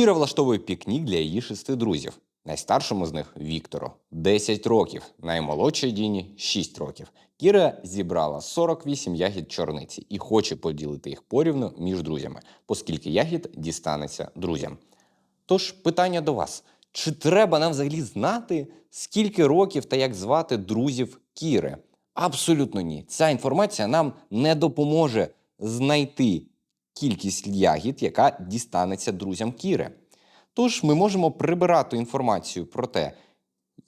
Кіра влаштовує пікнік для її шести друзів. Найстаршому з них Віктору 10 років, наймолодшій Діні 6 років. Кіра зібрала 48 ягід чорниці і хоче поділити їх порівну між друзями, оскільки ягід дістанеться друзям. Тож питання до вас: чи треба нам взагалі знати, скільки років та як звати друзів Кіри? Абсолютно ні. Ця інформація нам не допоможе знайти кількість ягід, яка дістанеться друзям Кіри. Тож ми можемо прибирати інформацію про те,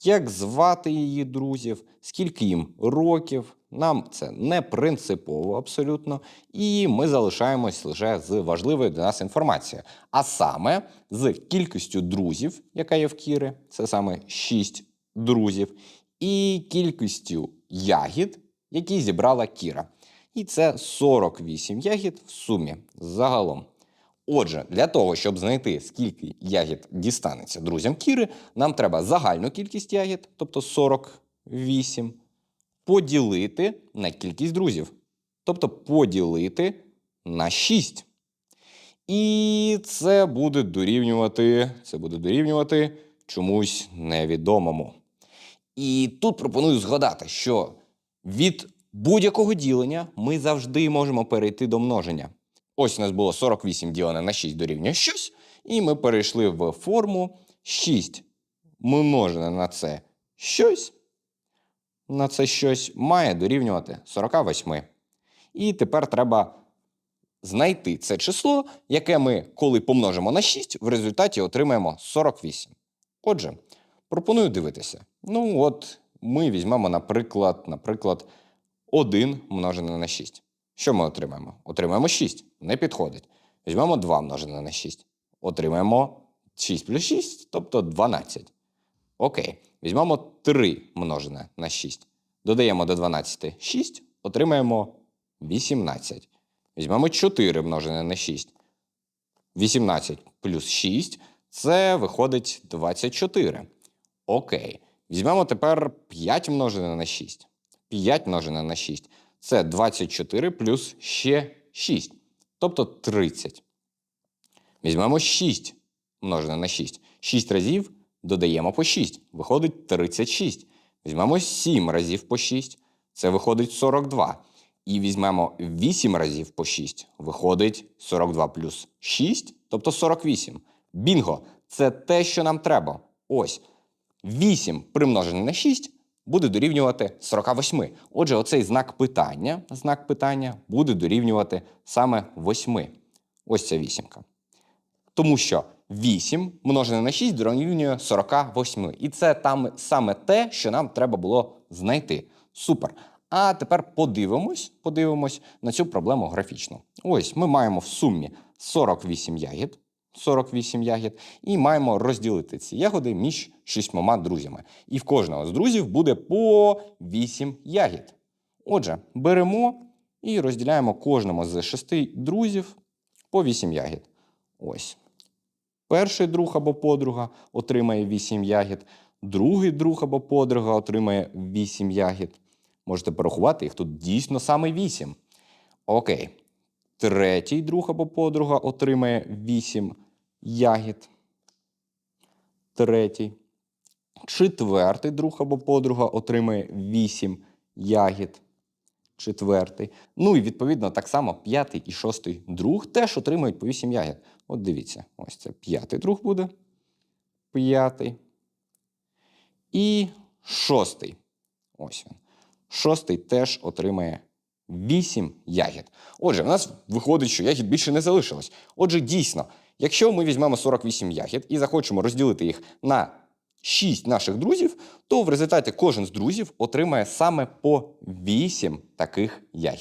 як звати її друзів, скільки їм років. Нам це не принципово абсолютно, і ми залишаємось лише з важливою для нас інформацією. А саме з кількістю друзів, яка є в Кіри, це саме 6 друзів, і кількістю ягід, які зібрала Кіра. І це 48 ягід в сумі загалом. Отже, для того, щоб знайти, скільки ягід дістанеться друзям Кіри, нам треба загальну кількість ягід, тобто 48, поділити на кількість друзів. Тобто поділити на 6. І це буде дорівнювати, це буде дорівнювати чомусь невідомому. І тут пропоную згадати, що від будь-якого ділення ми завжди можемо перейти до множення. Ось у нас було 48 ділене на 6 дорівнює щось, і ми перейшли в форму 6 множене на це щось, на це щось має дорівнювати 48. І тепер треба знайти це число, яке ми, коли помножимо на 6, в результаті отримаємо 48. Отже, пропоную дивитися. Ну, от ми візьмемо, наприклад, наприклад, 1 множене на 6. Що ми отримаємо? Отримаємо 6. Не підходить. Візьмемо 2 множене на 6. Отримаємо 6 плюс 6, тобто 12. Окей. Візьмемо 3 множене на 6. Додаємо до 12 6, отримаємо 18. Візьмемо 4 множене на 6. 18 плюс 6 це виходить 24. Окей. Візьмемо тепер 5 множене на 6. 5 множене на 6 це 24 плюс ще 6, тобто 30. Візьмемо 6 множене на 6. 6 разів додаємо по 6, виходить 36. Візьмемо 7 разів по 6, це виходить 42. І візьмемо 8 разів по 6, виходить 42 плюс 6, тобто 48. Бінго! Це те, що нам треба. Ось. 8 примножене на 6 буде дорівнювати 48. Отже, оцей знак питання, знак питання буде дорівнювати саме 8. Ось ця вісімка. Тому що 8 множене на 6 дорівнює 48. І це там саме те, що нам треба було знайти. Супер. А тепер подивимось, подивимось на цю проблему графічно. Ось ми маємо в сумі 48 ягід. 48 ягід, і маємо розділити ці ягоди між шістьмома друзями. І в кожного з друзів буде по 8 ягід. Отже, беремо і розділяємо кожному з шести друзів по 8 ягід. Ось. Перший друг або подруга отримає 8 ягід, другий друг або подруга отримає 8 ягід. Можете порахувати їх тут дійсно саме 8. Окей. Третій друг або подруга отримає 8 ягід. Третій. Четвертий друг або подруга отримає 8 ягід. Четвертий. Ну і відповідно так само п'ятий і шостий друг теж отримують по 8 ягід. От дивіться, ось це п'ятий друг буде. П'ятий. І шостий. Ось він. Шостий теж отримає 8 ягід. Отже, в нас виходить, що ягід більше не залишилось. Отже, дійсно, якщо ми візьмемо 48 ягід і захочемо розділити їх на 6 наших друзів, то в результаті кожен з друзів отримає саме по 8 таких ягід.